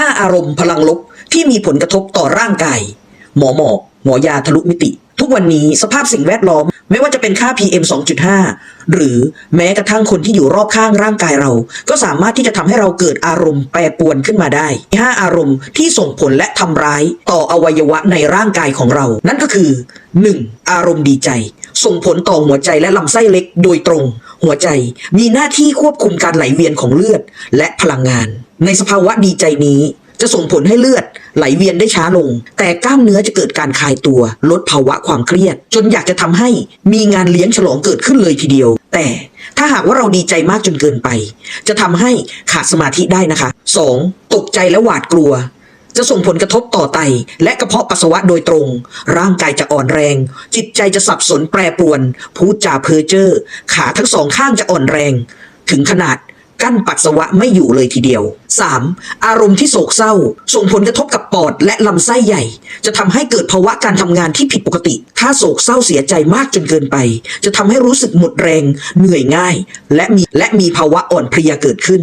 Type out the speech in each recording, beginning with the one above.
5 อารมณ์พลังลบที่มีผลกระทบต่อร่างกาย หมอหมอกหมอยาทะลุมิติ กวันนี้สภาพสิ่งแวดล้อม ไม่ว่าจะเป็นค่า PM 2.5 หรือแม้กระทั่งคนที่อยู่รอบข้างร่างกายเรา ก็สามารถที่จะทำให้เราเกิดอารมณ์แปรปรวนขึ้นมาได้ 5 อารมณ์ที่ส่งผลและทำร้ายต่ออวัยวะในร่างกายของเรา นั่นก็คือ 1. อารมณ์ดีใจ ส่งผลต่อหัวใจและลำไส้เล็กโดยตรง หัวใจมีหน้าที่ควบคุมการไหลเวียนของเลือดและพลังงาน ในสภาวะดีใจนี้ จะส่งผลให้เลือดไหลเวียนได้ช้าลง แต่กล้ามเนื้อจะเกิดการคลายตัว ลดภาวะความเครียด จนอยากจะทำให้มีงานเลี้ยงฉลองเกิดขึ้นเลยทีเดียว แต่ถ้าหากว่าเราดีใจมากจนเกินไป จะทำให้ขาดสมาธิได้นะคะ 2. ตกใจและหวาดกลัวจะส่งผลกระทบต่อไต และกระเพาะปัสสาวะโดยตรง ร่างกายจะอ่อนแรง จิตใจจะสับสนแปรปรวน พูดจาเพ้อเจ้อขาทั้งสองข้างจะอ่อนแรง ถึงขนาด กั้นปัสสาวะไม่อยู่เลยทีเดียว 3. อารมณ์ที่โศกเศร้า ส่งผลกระทบกับปอดและลำไส้ใหญ่ จะทำให้เกิดภาวะการทำงานที่ผิดปกติ ถ้าโศกเศร้าเสียใจมากจนเกินไป จะทำให้รู้สึกหมดแรง เหนื่อยง่าย และมีและมีภาวะอ่อนเพลียเกิดขึ้น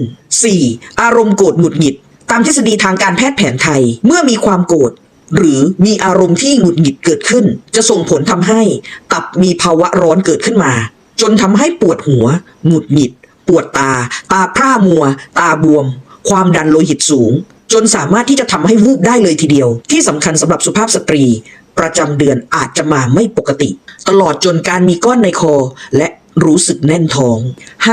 4. อารมณ์โกรธหงุดหงิด ตามทฤษฎีทางการแพทย์แผนไทย เมื่อมีความโกรธหรือมีอารมณ์ที่หงุดหงิดเกิดขึ้น จะส่งผลทำให้ ตับมีภาวะร้อนเกิดขึ้นมา จนทำให้ปวดหัว หงุดหงิด ปวดตา ตาพร่ามัว ตาบวม ความดันโลหิตสูง จนสามารถที่จะทำให้วูบได้เลยทีเดียว ที่สำคัญสำหรับสุภาพสตรี ประจำเดือนอาจจะมาไม่ปกติ ตลอดจนการมีก้อนในคอ และรู้สึกแน่นท้อง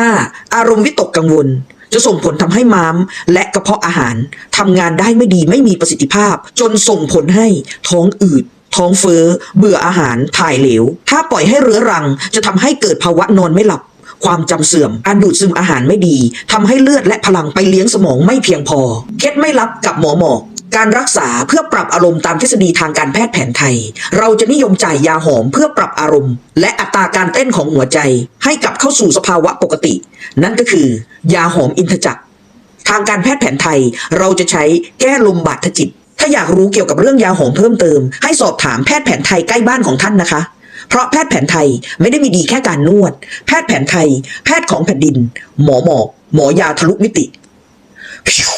5. อารมณ์วิตกกังวลจะส่งผลทำให้ม้ามและกระเพาะอาหารทำงานได้ไม่ดีไม่มีประสิทธิภาพ จนส่งผลให้ท้องอืด ท้องเฟ้อ เบื่ออาหารถ่ายเหลว ถ้าปล่อยให้เรื้อรังจะทำให้เกิดภาวะนอนไม่หลับ ความจำเสื่อมการดูดซึมอาหารไม่ดีทำให้เลือดและพลังไปเลี้ยงสมองไม่เพียงพอ เคล็ดไม่ลับกับหมอหมอกการรักษาเพื่อปรับอารมณ์ตามทฤษฎีทางการแพทย์แผนไทย เราจะนิยมจ่ายยาหอมเพื่อปรับอารมณ์ และอัตราการเต้นของหัวใจ ให้กลับเข้าสู่สภาวะปกติ นั่นก็คือ ยาหอมอินทจักรทางการแพทย์แผนไทย เราจะใช้แก้ลมบาดทะจิต ถ้าอยากรู้เกี่ยวกับเรื่องยาหอมเพิ่มเติม ให้สอบถามแพทย์แผนไทยใกล้บ้านของท่านนะคะ เพราะแพทย์แผนไทยไม่ได้มีดีแค่การนวด แพทย์แผนไทย แพทย์ของแผ่นดิน หมอหมอกหมอยาทะลุมิติพิว